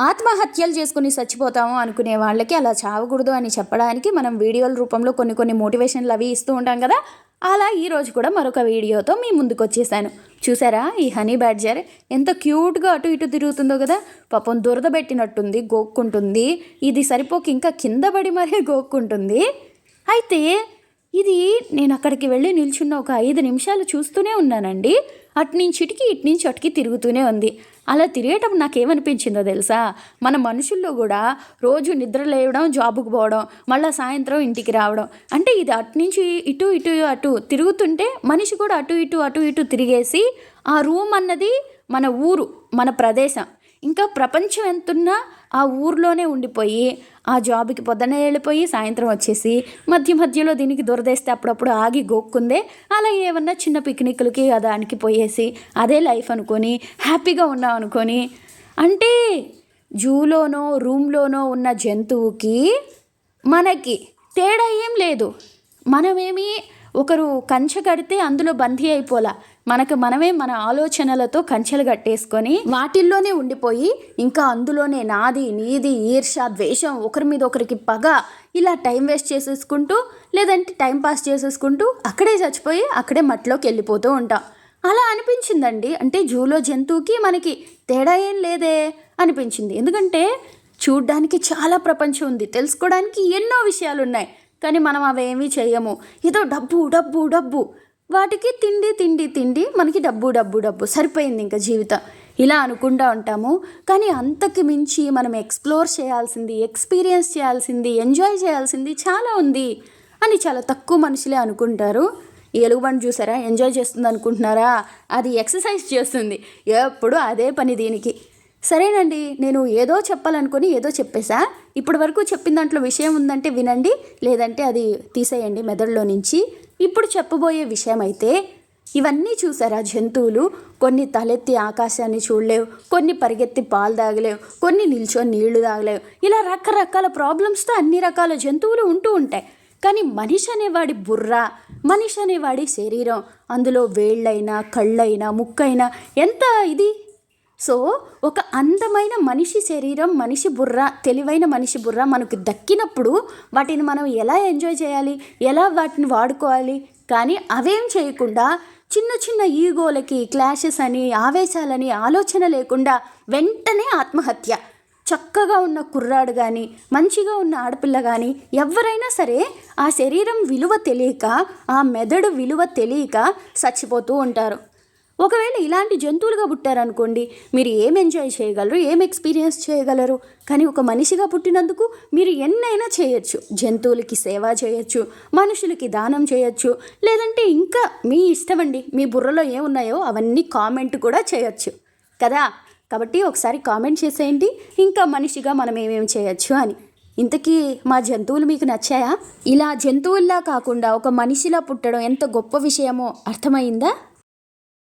ఆత్మహత్యలు చేసుకుని చచ్చిపోతాము అనుకునే వాళ్ళకి అలా చావకూడదు అని చెప్పడానికి మనం వీడియోల రూపంలో కొన్ని కొన్ని మోటివేషన్లు అవి ఇస్తూ ఉంటాం కదా. అలా ఈ రోజు కూడా మరొక వీడియోతో మీ ముందుకు వచ్చేసాను. చూసారా ఈ హనీ బ్యాడ్జర్? ఎంత క్యూట్గా అటు ఇటు తిరుగుతుందో కదా. పాపం దురద పెట్టినట్టుంది గోక్కుంటుంది. ఇది సరిపోక ఇంకా కింద పడి మరీ గోక్కుంటుంది. అయితే ఇది నేను అక్కడికి వెళ్ళి నిల్చున్న ఒక ఐదు నిమిషాలు చూస్తూనే ఉన్నానండి. అటు నుంచి ఇటుకి ఇటు నుంచి అటుకి తిరుగుతూనే ఉంది. అలా తిరిగేటప్పుడు నాకేమనిపించిందో తెలుసా? మన మనుషుల్లో కూడా రోజు నిద్ర లేవడం జాబుకు పోవడం మళ్ళీ సాయంత్రం ఇంటికి రావడం. అంటే ఇది అటు నుంచి ఇటు ఇటు అటు తిరుగుతుంటే మనిషి కూడా అటు ఇటు అటు ఇటు తిరిగేసి ఆ రూమ్ అన్నది మన ఊరు మన ప్రదేశం. ఇంకా ప్రపంచం ఎంతున్నా ఆ ఊర్లోనే ఉండిపోయి ఆ జాబ్కి పొద్దున్నే వెళ్ళిపోయి సాయంత్రం వచ్చేసి మధ్య మధ్యలో దీనికి దురదేస్తే అప్పుడప్పుడు ఆగి గోక్కుందే అలా ఏమన్నా చిన్న పిక్నిక్లకి దానికి పోయేసి అదే లైఫ్ అనుకొని హ్యాపీగా ఉన్నాం అనుకొని. అంటే జూలోనో రూమ్లోనో ఉన్న జంతువుకి మనకి తేడా ఏం లేదు. మనమేమి ఒకరు కంచె కడితే అందులో బందీ అయిపోలా. మనకు మనమే మన ఆలోచనలతో కంచెలు కట్టేసుకొని వాటిల్లోనే ఉండిపోయి ఇంకా అందులోనే నాది నీది ఈర్ష ద్వేషం ఒకరి మీద ఒకరికి పగ ఇలా టైం వేస్ట్ చేసేసుకుంటూ లేదంటే టైం పాస్ చేసేసుకుంటూ అక్కడే చచ్చిపోయి అక్కడే మట్టిలోకి వెళ్ళిపోతూ ఉంటాం. అలా అనిపించిందండి. అంటే జూలో జంతువుకి మనకి తేడా ఏం లేదే అనిపించింది. ఎందుకంటే చూడ్డానికి చాలా ప్రపంచం ఉంది. తెలుసుకోవడానికి ఎన్నో విషయాలు ఉన్నాయి కానీ మనం అవేమీ చేయము ఏదో డబ్బు డబ్బు డబ్బు. వాటికి తిండి తిండి తిండి మనకి డబ్బు డబ్బు డబ్బు. సరిపోయింది ఇంకా జీవితం. ఇలా అనుకుంటూ ఉంటాము. కానీ అంతకు మించి మనం ఎక్స్ప్లోర్ చేయాల్సింది ఎక్స్పీరియన్స్ చేయాల్సింది ఎంజాయ్ చేయాల్సింది చాలా ఉంది అని చాలా తక్కువ మనుషులే అనుకుంటారు. ఎలుగుబండి చూసారా? ఎంజాయ్ చేస్తుంది అనుకుంటున్నారా? అది ఎక్సర్సైజ్ చేస్తుంది. ఎప్పుడు అదే పని దీనికి. సరేనండి నేను ఏదో చెప్పాలనుకుని ఏదో చెప్పేశా ఇప్పటి వరకు చెప్పిన దాంట్లో విషయం ఉందంటే వినండి లేదంటే అది తీసేయండి మెదడులో నుంచి. ఇప్పుడు చెప్పబోయే విషయం అయితే ఇవన్నీ చూసారా జంతువులు? కొన్ని తలెత్తి ఆకాశాన్ని చూడలేవు కొన్ని పరిగెత్తి పాలు తాగలేవు కొన్ని నిల్చొని నీళ్ళు తాగలేవు. ఇలా రకరకాల ప్రాబ్లమ్స్తో అన్ని రకాల జంతువులు ఉంటూ ఉంటాయి. కానీ మనిషి అనేవాడి బుర్ర మనిషి అనేవాడి శరీరం అందులో వేళ్ళైనా కళ్ళైనా ముక్కైనా ఎంత ఇది? సో ఒక అందమైన మనిషి శరీరం మనిషి బుర్ర తెలివైన మనిషి బుర్ర మనకు దక్కినప్పుడు వాటిని మనం ఎలా ఎంజాయ్ చేయాలి? ఎలా వాటిని వాడుకోవాలి? కానీ అవేం చేయకుండా చిన్న చిన్న ఈగోలకి క్లాషెస్ అని ఆవేశాలని ఆలోచన లేకుండా వెంటనే ఆత్మహత్య. చక్కగా ఉన్న కుర్రాడు కానీ మంచిగా ఉన్న ఆడపిల్ల కానీ ఎవరైనా సరే ఆ శరీరం విలువ తెలియక ఆ మెదడు విలువ తెలియక చచ్చిపోతూ ఉంటారు. ఒకవేళ ఇలాంటి జంతువులుగా పుట్టారనుకోండి మీరు ఏం ఎంజాయ్ చేయగలరు? ఏం ఎక్స్పీరియన్స్ చేయగలరు? కానీ ఒక మనిషిగా పుట్టినందుకు మీరు ఎన్నైనా చేయొచ్చు. జంతువులకి సేవ చేయొచ్చు మనుషులకి దానం చేయొచ్చు లేదంటే ఇంకా మీ ఇష్టమండి మీ బుర్రలో ఏమున్నాయో అవన్నీ కామెంట్ కూడా చేయొచ్చు. కదా? కాబట్టి ఒకసారి కామెంట్ చేసేయండి ఇంకా మనిషిగా మనం ఏమేమి చేయొచ్చు అని. ఇంతకీ మా జంతువులు మీకు నచ్చాయా? ఇలా జంతువుల్లా కాకుండా ఒక మనిషిలా పుట్టడం ఎంత గొప్ప విషయమో అర్థమైందా?